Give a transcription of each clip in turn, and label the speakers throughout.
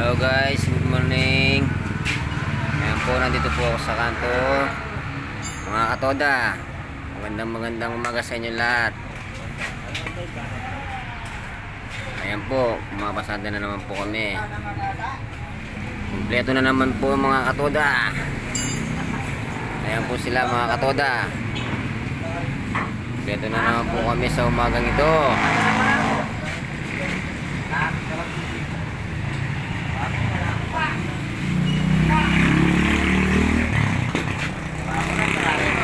Speaker 1: Hello guys, good morning. Ayan po, nandito po ako sa kanto. Mga katoda, magandang magandang umaga sa inyo lahat. Ayan po, pumapasada na naman po kami. Kompleto na naman po mga katoda. Ayan po sila mga katoda. Kompleto na naman po kami sa umagang ito.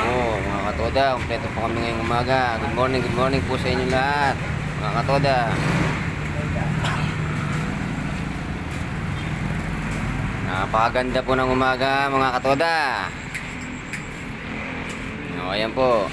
Speaker 1: Oo, mga katoda, kompleto po kami ngayong umaga. Good morning, good morning po sa inyo lahat. Mga katoda. Napakaganda po ng umaga, mga katoda. O, ayan po.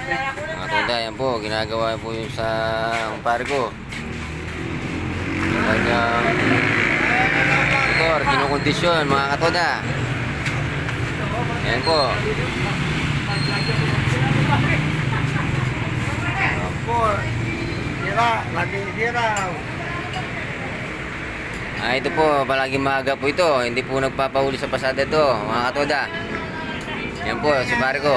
Speaker 1: Mga katoda, ayan po. Ginagawa po yung sa umpare ko. Kanyang motor, kinukondisyon, mga katoda. Ayan po. Ah, ito po, palaging maaga po ito. Hindi po nagpapahuli sa pasada ito, mga katoda. Yan po, si pare ko.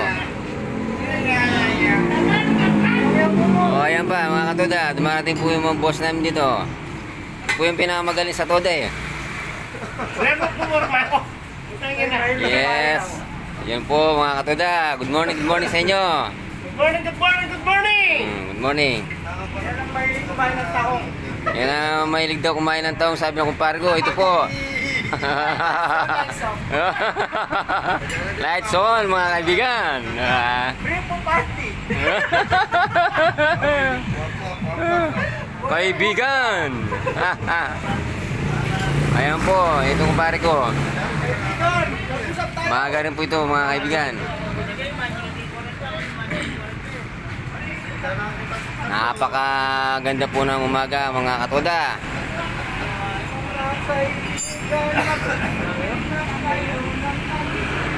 Speaker 1: O, oh, ayan pa, mga katoda. Dumarating po yung mga boss namin dito. Ito po yung pinakamagaling sa toda eh. Yes. Yan po, mga katoda. Good morning, good morning sa inyo.
Speaker 2: Good morning, good morning, good morning!
Speaker 1: Hmm, good morning.
Speaker 2: Yan ang mahilig kumain ng tahong.
Speaker 1: Yan ang mahilig daw kumain ng taong sabi ng kumpare ko. Ito po. Lights on, mga kaibigan. Ah.
Speaker 2: Free po party!
Speaker 1: Kaibigan! Ayan po, ito kumpare ko. Maaga rin po ito mga kaibigan. Napakaganda po ng umaga mga katoda. Thank you.